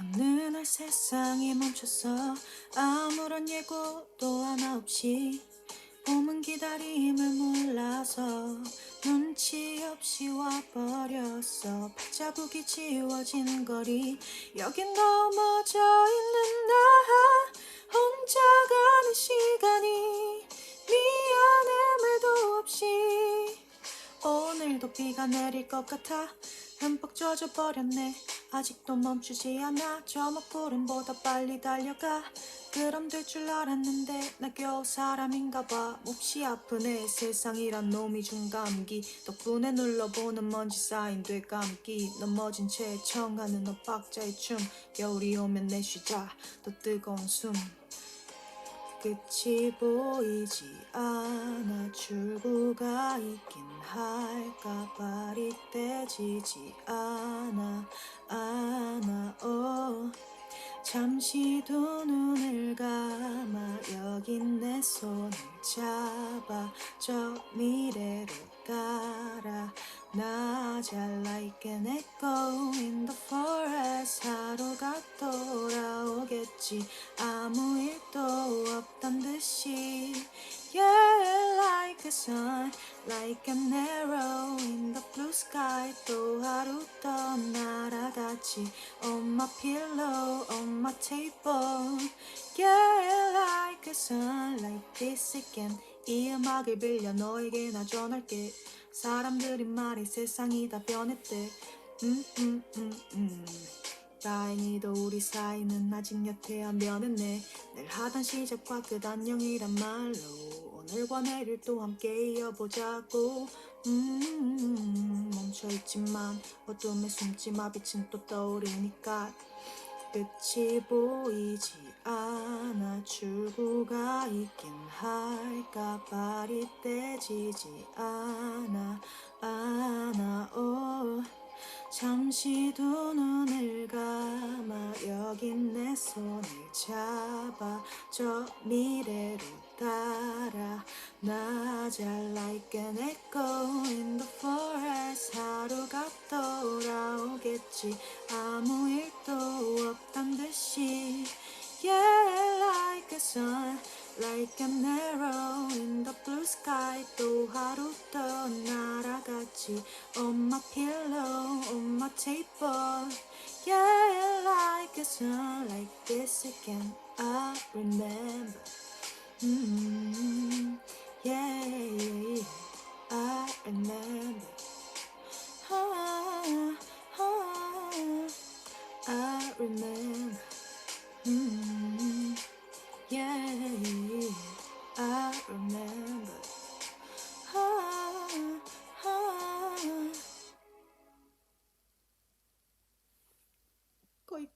어느 날 세상이 멈췄어 아무런 예고도 하나 없이 봄은 기다림을 몰라서 눈치 없이 와버렸어. 발자국이 지워진 거리 여긴 넘어져 있는 나 혼자 가는 시간이 미안해 말도 없이 오늘도 비가 내릴 것 같아. 흠뻑 젖어버렸네 아직도 멈추지 않아. 저 먹구름보다 빨리 달려가. 그럼 될 줄 알았는데 나 겨우 사람인가 봐. 몹시 아프네. 세상이란 놈이 준 감기. 덕분에 눌러보는 먼지 쌓인 되감기. 넘어진 채 청하는 엇박자의 춤. 겨울이 오면 내쉬자. 더 뜨거운 숨 끝이 보이지 않아 출구가 있긴 할까 발이 떼지지 않아 않아 오 잠시 두 눈을 감아 여기 내 손을 잡아 저 미래로 나잘 like an echo in the forest 하루가 돌아오겠지. 아무 듯이 Yeah like a sun like an arrow in the blue sky 또 하루 더 날아갔지 On my pillow on my table Yeah like a sun like this again 이 음악을 빌려 너에게 나 전할게 사람들이 말해 세상이 다 변했대 음, 음, 음, 음. 다행히도 우리 사이는 아직 여태 안 변했네. 늘 하던 시작과 끝 안녕이란 말로 오늘과 내일 또 함께 이어보자고. 음, 멈춰있지만 어둠에 숨지 마 빛은 또 떠오르니까 끝이 보이지 않아 출구가 있긴 할까 발이 떼지지 않아 않아. 오 잠시 두 눈을 감아 여기 내 손을 잡아 저 미래로 따라 나잘 like an echo in the forest. 하루가 돌아오겠지. 아무 일도 없단 듯이 like an arrow in the blue sky 또 하루 더 날아갔지 On my pillow on my table Yeah like a sun like this again I remember mm, yeah, yeah, yeah I remember ah, ah, I remember mm, yeah, 保育